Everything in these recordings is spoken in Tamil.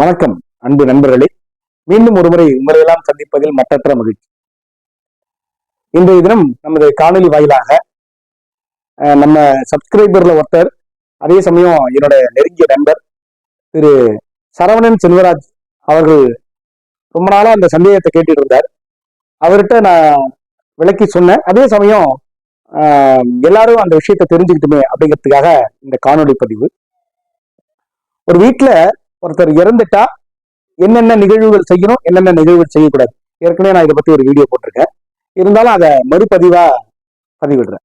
வணக்கம் அன்பு நண்பர்களே. மீண்டும் ஒருமுறை உங்களையெல்லாம் சந்திப்பதில் மற்றற்ற மகிழ்ச்சி. இன்றைய தினம் நமது காணொலி வாயிலாக அஹ், நம்ம சப்ஸ்கிரைபர்ல ஒருத்தர் அதே சமயம் என்னோட நெருங்கிய நண்பர் திரு சரவணன் செல்வராஜ் அவர்கள் ரொம்ப நாளா அந்த சந்தேகத்தை கேட்டுட்டு இருந்தார். அவர்கிட்ட நான் விளக்கி சொன்னேன். அதே சமயம் ஆஹ், எல்லாரும் அந்த விஷயத்தை தெரிஞ்சுக்கிட்டுமே அப்படிங்கிறதுக்காக இந்த காணொலி பதிவு. ஒரு வீட்டுல ஒருத்தர் இறந்துட்டா என்னென்ன நிகழ்வுகள் செய்யணும் என்னென்ன நிகழ்வுகள் செய்யக்கூடாது? ஏற்கனவே நான் இதை பத்தி ஒரு வீடியோ போட்டிருக்கேன். இருந்தாலும் அதை மறுபதிவா பதிவிடுறேன்.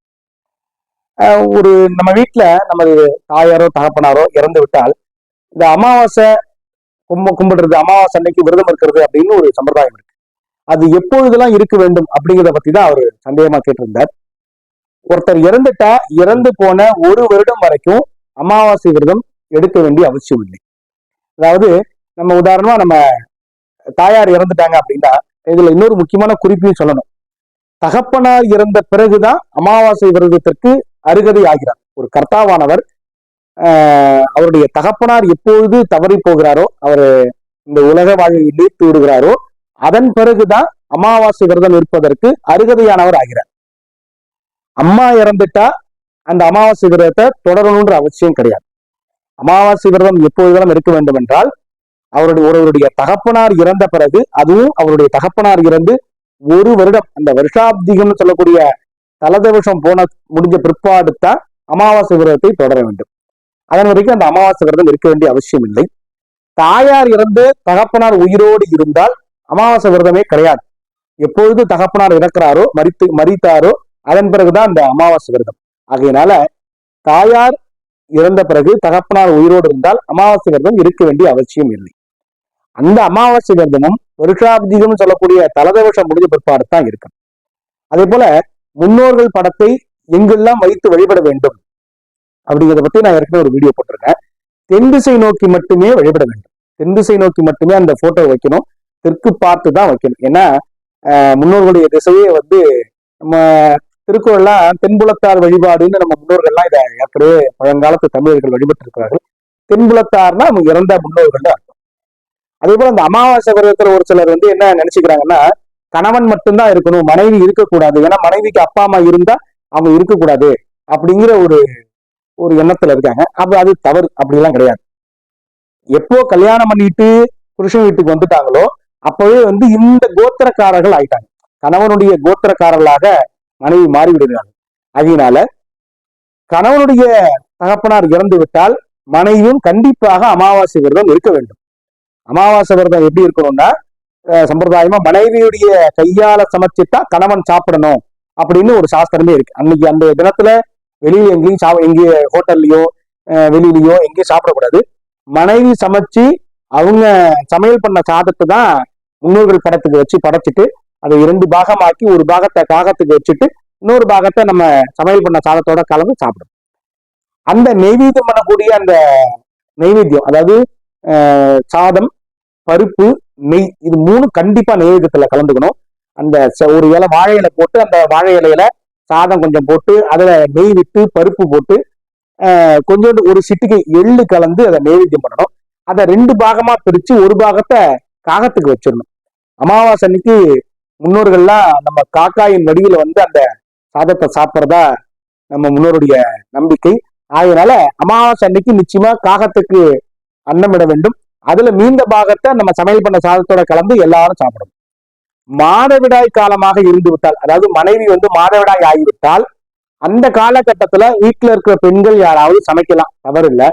ஆஹ் ஒரு நம்ம வீட்டுல நமது தாயாரோ தகப்பனாரோ இறந்து விட்டால் இந்த அமாவாசை கும்ப கும்பிடுறது அமாவாசை அன்னைக்கு விரதம் இருக்கிறது அப்படின்னு ஒரு சம்பிரதாயம் இருக்கு. அது எப்பொழுதெல்லாம் இருக்க வேண்டும் அப்படிங்கிறத பத்தி தான் அவர் சந்தேகமா கேட்டிருந்தார். ஒருத்தர் இறந்துட்டா இறந்து போன ஒரு வருடம் வரைக்கும் அமாவாசை விரதம் எடுக்க வேண்டிய அவசியம் இல்லை. அதாவது நம்ம உதாரணமா நம்ம தாயார் இறந்துட்டாங்க அப்படின்னா இதுல இன்னொரு முக்கியமான குறிப்பையும் சொல்லணும். தகப்பனார் இறந்த பிறகுதான் அமாவாசை விரதத்திற்கு அருகதை ஆகிறார். ஒரு கர்த்தாவானவர் ஆஹ் அவருடைய தகப்பனார் எப்பொழுது தவறி போகிறாரோ அவர் இந்த உலக வாழ்வை நீத்து விடுகிறாரோ அதன் பிறகுதான் அமாவாசை விரதம் இருப்பதற்கு அருகதையானவர் ஆகிறார். அம்மா இறந்துட்டா அந்த அமாவாசை விரதத்தை தொடரணுன்ற அவசியம் கிடையாது. அமாவாசை விரதம் எப்பொழுதெல்லாம் இருக்க வேண்டும் என்றால் அவருடைய ஒருவருடைய தகப்பனார் இறந்த பிறகு அதுவும் அவருடைய தகப்பனார் இறந்து ஒரு வருடம் அந்த வருஷாப்திகம்னு சொல்லக்கூடிய தலதவசம் போன முடிஞ்ச பிற்பாடு தான் அமாவாசை விரதத்தை தொடர வேண்டும். அதன் வரைக்கும் அந்த அமாவாசை விரதம் இருக்க வேண்டிய அவசியம் இல்லை. தாயார் இறந்து தகப்பனார் உயிரோடு இருந்தால் அமாவாசை விரதமே கிடையாது. எப்பொழுது தகப்பனார் இறக்கிறாரோ மறித்து மறித்தாரோ அதன் பிறகுதான் அந்த அமாவாசை விரதம். ஆகையினால தாயார் இறந்த பிறகு தகப்பனார் உயிரோடு இருந்தால் அமாவாசை விரதம் இருக்க வேண்டிய அவசியம் இல்லை. அந்த அமாவாசை விரதமும் வருஷாப்திகம் சொல்லக்கூடிய தலதவசம் முடிஞ்ச பிற்பாடு தான் இருக்கும். அதே போல முன்னோர்கள் படத்தை எங்கெல்லாம் வைத்து வழிபட வேண்டும் அப்படிங்கிறத பத்தி நான் ஏற்கனவே ஒரு வீடியோ போட்டிருக்கேன். தென் திசை நோக்கி மட்டுமே வழிபட வேண்டும். தென் திசை நோக்கி மட்டுமே அந்த போட்டோ வைக்கணும். தெற்கு பார்த்து தான் வைக்கணும். ஏன்னா முன்னோர்களுடைய திசையே வந்து நம்ம திருக்குறள்லாம் தென்புலத்தார் வழிபாடுன்னு நம்ம முன்னோர்கள்லாம் இதை ஏற்கனவே பழங்காலத்து தமிழர்கள் வழிபட்டு இருக்கிறார்கள் தென்புலத்தார்னா அவங்க இறந்த முன்னோர்கள் அர்த்தம். அதே போல அந்த அமாவாசை விரதத்துல ஒரு சிலர் வந்து என்ன நினைச்சுக்கிறாங்கன்னா கணவன் மட்டும்தான் இருக்கணும் மனைவி இருக்கக்கூடாது. ஏன்னா மனைவிக்கு அப்பா அம்மா இருந்தா அவங்க இருக்கக்கூடாது அப்படிங்கிற ஒரு ஒரு எண்ணத்துல இருக்காங்க. அப்ப அது தவறு. அப்படிலாம் கிடையாது. எப்போ கல்யாணம் பண்ணிட்டு புருஷன் வீட்டுக்கு வந்துட்டாங்களோ அப்பவே வந்து இந்த கோத்திரக்காரர்கள் ஆயிட்டாங்க. கணவனுடைய கோத்திரக்காரர்களாக மனைவி மாறிவிடுகிறார்கள் அதனால கணவனுடைய தகப்பனார் இறந்து விட்டால் மனைவியும் கண்டிப்பாக அமாவாசை விரதம் இருக்க வேண்டும். அமாவாசை விரதம் எப்படி இருக்கணும்னா அஹ், சம்பிரதாயமா மனைவியுடைய கையால சமைச்சுட்டா கணவன் சாப்பிடணும் அப்படின்னு ஒரு சாஸ்திரமே இருக்கு. அன்னைக்கு அந்த தினத்துல வெளியில எங்கேயும் சா எங்கேயும் ஹோட்டல்லையோ அஹ், வெளியிலயோ எங்கேயும் சாப்பிடக்கூடாது. மனைவி சமைச்சு அவங்க சமையல் பண்ண சாதத்தை தான் முன்னோர்கள் படத்துக்கு வச்சு படைச்சிட்டு அதை இரண்டு பாகமாக்கி ஒரு பாகத்தை காகத்துக்கு வச்சுட்டு இன்னொரு பாகத்தை நம்ம சமையல் பண்ண சாதத்தோட கலந்து சாப்பிடும் அந்த நெய்வேத்தியம் பண்ணக்கூடிய அந்த நெய்வேத்தியம் அதாவது சாதம் பருப்பு நெய் இது மூணு கண்டிப்பா நெய்வேத்தியத்துல கலந்துக்கணும். அந்த ச- ஒரு இலை வாழை இலை போட்டு அந்த வாழை இலையில சாதம் கொஞ்சம் போட்டு அதில் நெய் விட்டு பருப்பு போட்டு கொஞ்சோண்டு ஒரு சிட்டிக்கு எள்ளு கலந்து அதை நெய்வேத்தியம் பண்ணணும். அதை ரெண்டு பாகமா பிரித்து ஒரு பாகத்தை காகத்துக்கு வச்சிடணும். அமாவாசை அன்னைக்கு முன்னோர்கள்லாம் நம்ம காக்காயின் வடியில வந்து அந்த சாதத்தை சாப்பிட்றதா நம்ம முன்னோருடைய நம்பிக்கை. அதனால அமாவாசை அன்னைக்கு நிச்சயமா காகத்துக்கு அன்னமிட வேண்டும். அதுல மீந்த பாகத்தை நம்ம சமையல் பண்ண சாதத்தோட கலந்து எல்லாரும் சாப்பிடணும். மாதவிடாய் காலமாக இருந்து விட்டால் அதாவது மனைவி வந்து மாதவிடாய் ஆகிவிட்டால் அந்த காலகட்டத்துல வீட்டுல இருக்கிற பெண்கள் யாராவது சமைக்கலாம். தவறு இல்ல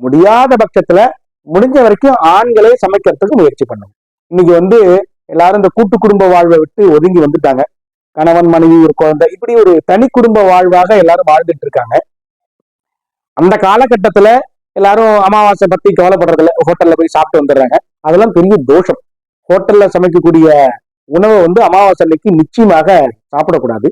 முடியாத பட்சத்துல முடிஞ்ச வரைக்கும் ஆண்களே சமைக்கிறதுக்கு முயற்சி பண்ணும் இன்னைக்கு வந்து எல்லாரும் இந்த கூட்டு குடும்ப வாழ்வை விட்டு ஒதுங்கி வந்துட்டாங்க. கணவன் மனைவி ஒரு குழந்தை இப்படி ஒரு தனி குடும்ப வாழ்வாக எல்லாரும் வாழ்ந்துட்டு இருக்காங்க. அந்த காலகட்டத்துல எல்லாரும் அமாவாசை பத்தி கவலைப்படுறதில்ல. ஹோட்டல்ல போய் சாப்பிட்டு வந்துடுறாங்க. அதெல்லாம் பெரிய தோஷம். ஹோட்டல்ல சமைக்கக்கூடிய உணவை வந்து அமாவாசை அன்னைக்கு நிச்சயமாக சாப்பிடக்கூடாது.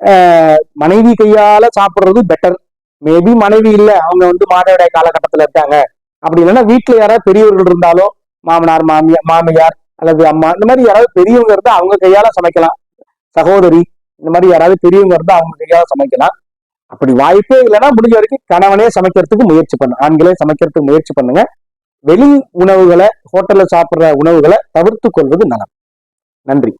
ஆஹ் மனைவி கையால சாப்பிடுறது பெட்டர் மேபி மனைவி இல்லை அவங்க வந்து மாதவிடாய் காலகட்டத்துல இருக்காங்க. அப்படி இல்லைன்னா வீட்டுல யாராவது பெரியவர்கள் இருந்தாலும் மாமனார் மாமியார் மாமியார் அல்லது அம்மா இந்த மாதிரி யாராவது பெரியவங்க இருந்தா அவங்க கையால சமைக்கலாம். சகோதரி இந்த மாதிரி யாராவது பெரியவங்க இருந்தா அவங்க கையால சமைக்கலாம். அப்படி வாய்ப்பே இல்லைன்னா முடிஞ்ச வரைக்கும் கணவனே சமைக்கிறதுக்கு முயற்சி பண்ணு ஆண்களே சமைக்கிறதுக்கு முயற்சி பண்ணுங்க. வெளி உணவுகளை ஹோட்டல்ல சாப்பிடுற உணவுகளை தவிர்த்து கொள்வது நலம். நன்றி.